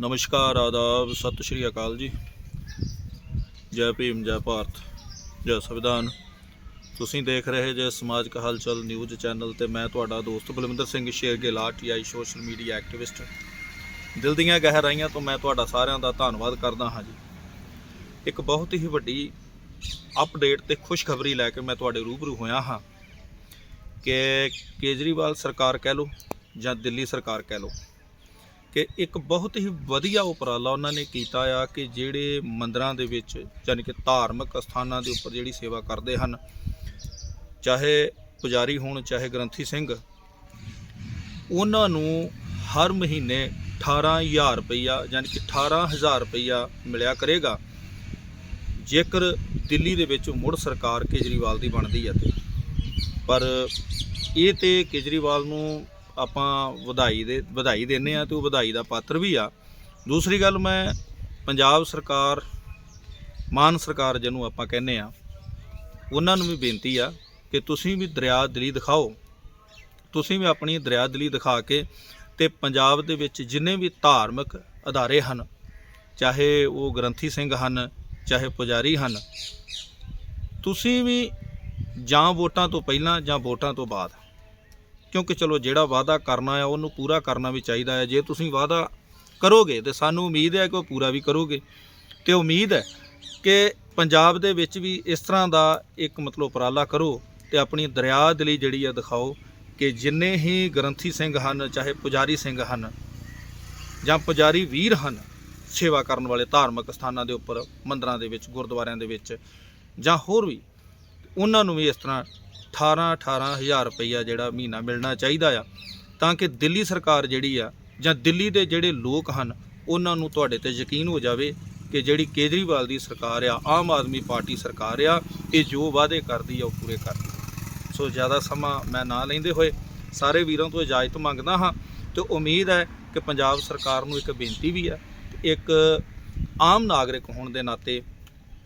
ਨਮਸਕਾਰ, ਆਦਾਬ, ਸਤਿ ਸ਼੍ਰੀ ਅਕਾਲ ਜੀ। ਜੈ ਭੀਮ, ਜੈ ਭਾਰਤ, ਜੈ ਸੰਵਿਧਾਨ। ਤੁਸੀਂ ਦੇਖ ਰਹੇ ਜੇ ਸਮਾਜਿਕ ਹਲਚਲ ਨਿਊਜ਼ ਚੈਨਲ ਤੇ ਮੈਂ ਤੁਹਾਡਾ ਦੋਸਤ Balwinder Singh Shergill RTI social media activist. ਦਿਲ ਦੀਆਂ ਗਹਿਰਾਈਆਂ ਤੋਂ ਮੈਂ ਤੁਹਾਡਾ ਸਾਰਿਆਂ ਦਾ ਧੰਨਵਾਦ ਕਰਦਾ ਹਾਂ ਜੀ। ਇੱਕ ਬਹੁਤ ਹੀ ਵੱਡੀ ਅਪਡੇਟ ਤੇ ਖੁਸ਼ਖਬਰੀ ਲੈ ਕੇ ਮੈਂ ਤੁਹਾਡੇ ਰੂਬਰੂ ਹੋਇਆ ਹਾਂ ਕਿ ਕੇਜਰੀਵਾਲ ਸਰਕਾਰ ਕਹਿ ਲਓ ਜਾਂ ਦਿੱਲੀ ਸਰਕਾਰ ਕਹਿ ਲਓ। ਕਿ ਇੱਕ ਬਹੁਤ ਹੀ ਵਧੀਆ ਉਪਰਾਲਾ ਉਹਨਾਂ ਨੇ ਕੀਤਾ ਆ ਕਿ ਜਿਹੜੇ ਮੰਦਰਾਂ ਦੇ ਵਿੱਚ ਯਾਨੀ ਕਿ ਧਾਰਮਿਕ ਸਥਾਨਾਂ ਦੇ ਉੱਪਰ ਜਿਹੜੀ ਸੇਵਾ ਕਰਦੇ ਹਨ, ਚਾਹੇ ਪੁਜਾਰੀ ਹੋਣ, ਚਾਹੇ ਗ੍ਰੰਥੀ ਸਿੰਘ, ਉਹਨਾਂ ਨੂੰ ਹਰ ਮਹੀਨੇ 18000 ਰੁਪਈਆ ਯਾਨੀ ਕਿ 18000 ਰੁਪਈਆ ਮਿਲਿਆ ਕਰੇਗਾ, ਜੇਕਰ ਦਿੱਲੀ ਦੇ ਵਿੱਚ ਮੁੜ ਸਰਕਾਰ ਕੇਜਰੀਵਾਲ ਦੀ ਬਣਦੀ ਹੈ ਤੇ। ਪਰ ਇਹ ਤੇ ਕੇਜਰੀਵਾਲ ਨੂੰ ਆਪਾਂ ਵਧਾਈ ਦੇ, ਵਧਾਈ ਦਿੰਨੇ ਆ ਤੇ ਉਹ ਵਧਾਈ ਦਾ ਪਾਤਰ ਵੀ ਆ। ਦੂਸਰੀ ਗੱਲ ਮੈਂ ਪੰਜਾਬ ਸਰਕਾਰ, ਮਾਨ ਸਰਕਾਰ ਜਿਹਨੂੰ ਆਪਾਂ ਕਹਿੰਦੇ ਆ ਉਹਨਾਂ ਨੂੰ ਵੀ ਬੇਨਤੀ ਆ ਕਿ ਤੁਸੀਂ ਵੀ ਦਰਿਆ ਦਿਲੀ ਦਿਖਾਓ। ਤੁਸੀਂ ਵੀ ਆਪਣੀ ਦਰਿਆ ਦਿਲੀ ਦਿਖਾ ਕੇ ਤੇ ਪੰਜਾਬ ਦੇ ਵਿੱਚ ਜਿੰਨੇ ਵੀ ਧਾਰਮਿਕ ਅਦਾਰੇ ਹਨ, ਚਾਹੇ ਉਹ ਗ੍ਰੰਥੀ ਸਿੰਘ ਹਨ, ਚਾਹੇ ਪੁਜਾਰੀ ਹਨ, ਤੁਸੀਂ ਵੀ ਜਾਂ ਵੋਟਾਂ ਤੋਂ ਪਹਿਲਾਂ ਜਾਂ ਵੋਟਾਂ ਤੋਂ ਬਾਅਦ ਕਿਉਂਕਿ ਚਲੋ ਜਿਹੜਾ ਵਾਅਦਾ ਕਰਨਾ ਆ, ਉਹਨੂੰ ਪੂਰਾ ਕਰਨਾ ਵੀ ਚਾਹੀਦਾ ਹੈ ਜੇ ਤੁਸੀਂ ਵਾਅਦਾ ਕਰੋਗੇ ਤੇ ਸਾਨੂੰ ਉਮੀਦ ਹੈ ਕਿ ਉਹ ਪੂਰਾ ਵੀ ਕਰੋਗੇ। ਤੇ ਉਮੀਦ ਹੈ ਕਿ ਪੰਜਾਬ ਦੇ ਵਿੱਚ ਵੀ ਇਸ ਤਰ੍ਹਾਂ ਦਾ ਇੱਕ ਮਤਲਬ ਉਪਰਾਲਾ ਕਰੋ ਤੇ ਆਪਣੀ ਦਰਿਆ ਦਿਲੀ ਜਿਹੜੀ ਆ ਦਿਖਾਓ ਕਿ ਜਿੰਨੇ ਹੀ ਗ੍ਰੰਥੀ ਸਿੰਘ ਹਨ, ਚਾਹੇ ਪੁਜਾਰੀ ਸਿੰਘ ਹਨ ਜਾਂ ਪੁਜਾਰੀ ਵੀਰ ਹਨ, ਸੇਵਾ ਕਰਨ ਵਾਲੇ ਧਾਰਮਿਕ ਸਥਾਨਾਂ ਦੇ ਉੱਪਰ, ਮੰਦਰਾਂ ਦੇ ਵਿੱਚ, ਗੁਰਦੁਆਰਿਆਂ ਦੇ ਵਿੱਚ ਜਾਂ ਹੋਰ ਵੀ, ਉਹਨਾਂ ਨੂੰ ਵੀ ਇਸ ਤਰ੍ਹਾਂ 18 18000 ਰੁਪਈਆ ਜਿਹੜਾ ਮਹੀਨਾ ਮਿਲਣਾ ਚਾਹੀਦਾ ਆ, ਤਾਂ ਕਿ ਦਿੱਲੀ ਸਰਕਾਰ ਜਿਹੜੀ ਆ ਜਾਂ ਦਿੱਲੀ ਦੇ ਜਿਹੜੇ ਲੋਕ ਹਨ, ਉਹਨਾਂ ਨੂੰ ਤੁਹਾਡੇ ਤੇ ਯਕੀਨ ਹੋ ਜਾਵੇ ਕਿ ਜਿਹੜੀ ਕੇਜਰੀਵਾਲ ਦੀ ਸਰਕਾਰ ਆ, ਆਮ ਆਦਮੀ ਪਾਰਟੀ ਸਰਕਾਰ ਆ, ਇਹ ਜੋ ਵਾਅਦੇ ਕਰਦੀ ਆ ਉਹ ਪੂਰੇ ਕਰਦੀ ਸੋ ਜ਼ਿਆਦਾ ਸਮਾਂ ਮੈਂ ਨਾ ਲੈਂਦੇ ਹੋਏ, ਸਾਰੇ ਵੀਰਾਂ ਤੋਂ ਇਜਾਜ਼ਤ ਮੰਗਦਾ ਹਾਂ ਤੇ ਉਮੀਦ ਹੈ ਕਿ ਪੰਜਾਬ ਸਰਕਾਰ ਨੂੰ ਇੱਕ ਬੇਨਤੀ ਵੀ ਹੈ ਇੱਕ ਆਮ ਨਾਗਰਿਕ ਹੋਣ ਦੇ ਨਾਤੇ,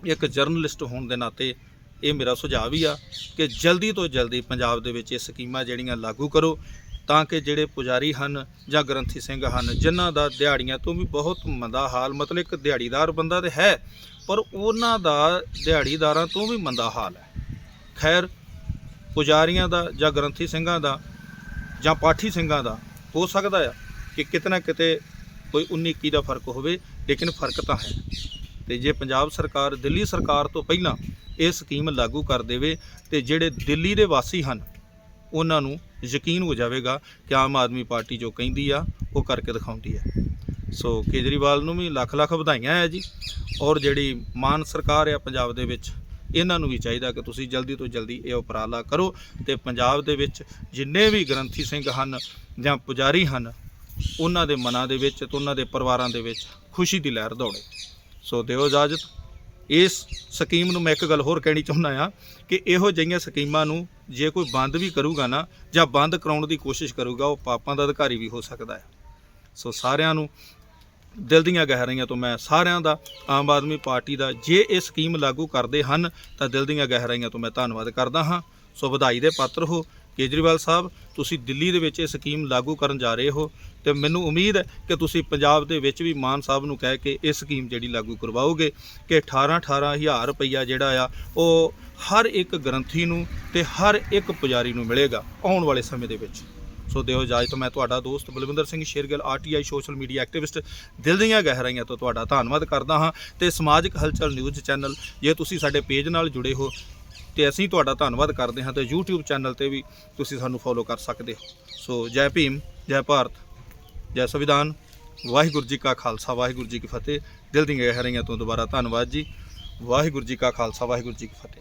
ਇੱਕ ਜਰਨਲਿਸਟ ਹੋਣ ਦੇ ਨਾਤੇ ਇਹ ਮੇਰਾ ਸੁਝਾਅ ਵੀ ਆ ਕਿ ਜਲਦੀ ਤੋਂ ਜਲਦੀ ਪੰਜਾਬ ਦੇ ਵਿੱਚ ਇਹ ਸਕੀਮਾਂ ਜਿਹੜੀਆਂ ਲਾਗੂ ਕਰੋ ਤਾਂ ਕਿ ਜਿਹੜੇ ਪੁਜਾਰੀ ਹਨ ਜਾਂ ਗ੍ਰੰਥੀ ਸਿੰਘ ਹਨ, ਜਿਨ੍ਹਾਂ ਦਾ ਦਿਹਾੜੀਆਂ ਤੋਂ ਵੀ ਬਹੁਤ ਮੰਦਾ ਹਾਲ, ਮਤਲਬ ਇੱਕ ਦਿਹਾੜੀਦਾਰ ਬੰਦਾ ਤੇ ਹੈ, ਪਰ ਉਹਨਾਂ ਦਾ ਦਿਹਾੜੀਦਾਰਾਂ ਤੋਂ ਵੀ ਮੰਦਾ ਹਾਲ ਹੈ। ਖੈਰ, ਪੁਜਾਰੀਆਂ ਦਾ ਜਾਂ ਗ੍ਰੰਥੀ ਸਿੰਘਾਂ ਦਾ ਜਾਂ ਪਾਠੀ ਸਿੰਘਾਂ ਦਾ ਹੋ ਸਕਦਾ ਆ ਕਿ ਕਿਤੇ ਨਾ ਕਿਤੇ ਕੋਈ 19 21 ਦਾ ਫ਼ਰਕ ਹੋਵੇ, ਲੇਕਿਨ ਫ਼ਰਕ ਤਾਂ ਹੈ। ਤੇ ਜੇ ਪੰਜਾਬ ਸਰਕਾਰ, ਦਿੱਲੀ ਸਰਕਾਰ ਤੋਂ ਪਹਿਲਾਂ ਇਹ ਸਕੀਮ ਲਾਗੂ ਕਰ ਦੇਵੇ ਤੇ ਜਿਹੜੇ ਦਿੱਲੀ ਦੇ ਵਾਸੀ ਹਨ, ਉਹਨਾਂ ਨੂੰ ਯਕੀਨ ਹੋ ਜਾਵੇਗਾ ਕਿ ਆਮ ਆਦਮੀ ਪਾਰਟੀ ਜੋ ਕਹਿੰਦੀ ਆ, ਉਹ ਕਰਕੇ ਦਿਖਾਉਂਦੀ ਹੈ। ਸੋ ਕੇਜਰੀਵਾਲ ਨੂੰ ਵੀ ਲੱਖ ਲੱਖ ਵਧਾਈਆਂ ਹੈ ਜੀ, ਔਰ ਜਿਹੜੀ ਮਾਨ ਸਰਕਾਰ ਆ ਪੰਜਾਬ ਦੇ ਵਿੱਚ, ਇਹਨਾਂ ਨੂੰ ਵੀ ਚਾਹੀਦਾ ਕਿ ਤੁਸੀਂ ਜਲਦੀ ਤੋਂ ਜਲਦੀ ਇਹ ਉਪਰਾਲਾ ਕਰੋ ਤੇ ਪੰਜਾਬ ਦੇ ਵਿੱਚ ਜਿੰਨੇ ਵੀ ਗ੍ਰੰਥੀ ਸਿੰਘ ਹਨ ਜਾਂ ਪੁਜਾਰੀ ਹਨ, ਉਹਨਾਂ ਦੇ ਮਨਾਂ ਦੇ ਵਿੱਚ ਤੇ ਉਹਨਾਂ ਦੇ ਪਰਿਵਾਰਾਂ ਦੇ ਵਿੱਚ ਖੁਸ਼ੀ ਦੀ ਲਹਿਰ ਦੌੜੇ। ਸੋ ਦਿਓ ਇਜਾਜ਼ਤ। ਇਸ ਸਕੀਮ ਨੂੰ ਮੈਂ ਇੱਕ ਗੱਲ ਹੋਰ ਕਹਿਣੀ ਚਾਹੁੰਦਾ ਆ ਕਿ ਇਹੋ ਜਿਹੀਆਂ ਸਕੀਮਾਂ ਨੂੰ ਜੇ ਕੋਈ ਬੰਦ ਵੀ ਕਰੂਗਾ ਨਾ ਜਾਂ ਬੰਦ ਕਰਾਉਣ ਦੀ ਕੋਸ਼ਿਸ਼ ਕਰੂਗਾ, ਉਹ ਪਾਪਾਂ ਦਾ ਅਧਿਕਾਰੀ ਵੀ ਹੋ ਸਕਦਾ ਹੈ। ਸੋ ਸਾਰਿਆਂ ਨੂੰ ਦਿਲ ਦੀਆਂ ਗਹਿਰਾਈਆਂ ਤੋਂ ਮੈਂ ਸਾਰਿਆਂ ਦਾ, ਆਮ ਆਦਮੀ ਪਾਰਟੀ ਦਾ ਜੇ ਇਹ ਸਕੀਮ ਲਾਗੂ ਕਰਦੇ ਹਨ ਤਾਂ ਦਿਲ ਦੀਆਂ ਗਹਿਰਾਈਆਂ ਤੋਂ ਮੈਂ ਧੰਨਵਾਦ ਕਰਦਾ ਹਾਂ। ਸੋ ਵਧਾਈ ਦੇ ਪਾਤਰ ਹੋ। ਕੇਜਰੀਵਾਲ ਸਾਹਿਬ, ਤੁਸੀਂ ਦਿੱਲੀ ਦੇ ਵਿੱਚ ਇਹ ਸਕੀਮ ਲਾਗੂ ਕਰਨ ਜਾ ਰਹੇ ਹੋ ਤੇ ਮੈਨੂੰ ਉਮੀਦ ਹੈ ਕਿ ਤੁਸੀਂ ਪੰਜਾਬ ਦੇ ਵਿੱਚ ਵੀ ਮਾਨ ਸਾਹਿਬ ਨੂੰ ਕਹਿ ਕੇ ਇਹ ਸਕੀਮ ਜਿਹੜੀ ਲਾਗੂ ਕਰਵਾਓਗੇ ਕਿ 18 18000 ਰੁਪਈਆ ਜਿਹੜਾ ਆ, ਉਹ ਹਰ ਇੱਕ ਗ੍ਰੰਥੀ ਨੂੰ ਤੇ ਹਰ ਇੱਕ ਪੁਜਾਰੀ ਨੂੰ ਮਿਲੇਗਾ ਆਉਣ ਵਾਲੇ ਸਮੇਂ ਦੇ ਵਿੱਚ। ਸੋ ਦਿਓ ਇਜਾਜ਼ਤ, ਮੈਂ ਤੁਹਾਡਾ ਦੋਸਤ Balwinder Singh Shergill RTI social media activist ਦਿਲ ਦੀਆਂ ਗਹਿਰਾਈਆਂ ਤੋਂ ਤੁਹਾਡਾ ਧੰਨਵਾਦ ਕਰਦਾ ਹਾਂ ਤੇ ਸਮਾਜਿਕ ਹਲਚਲ ਨਿਊਜ਼ ਚੈਨਲ ਜੇ ਤੁਸੀਂ ਸਾਡੇ ਪੇਜ ਨਾਲ ਜੁੜੇ ਹੋ ਤੇ ਅਸੀਂ ਤੁਹਾਡਾ ਧੰਨਵਾਦ ਕਰਦੇ ਹਾਂ ਤੇ YouTube ਚੈਨਲ ਤੇ ਵੀ ਤੁਸੀਂ ਸਾਨੂੰ ਫੋਲੋ ਕਰ ਸਕਦੇ ਹੋ। ਸੋ ਜੈ ਭੀਮ, ਜੈ ਭਾਰਤ, ਜੈ ਸੰਵਿਧਾਨ। ਵਾਹਿਗੁਰੂ ਜੀ ਕਾ ਖਾਲਸਾ, ਵਾਹਿਗੁਰੂ ਜੀ ਕੀ ਫਤਿਹ। ਦਿਲ ਦੀਆਂ ਗਹਿਰਾਈਆਂ ਤੋਂ ਦੁਬਾਰਾ ਧੰਨਵਾਦ ਜੀ। ਵਾਹਿਗੁਰੂ ਜੀ ਕਾ ਖਾਲਸਾ, ਵਾਹਿਗੁਰੂ ਜੀ ਕੀ ਫਤਿਹ।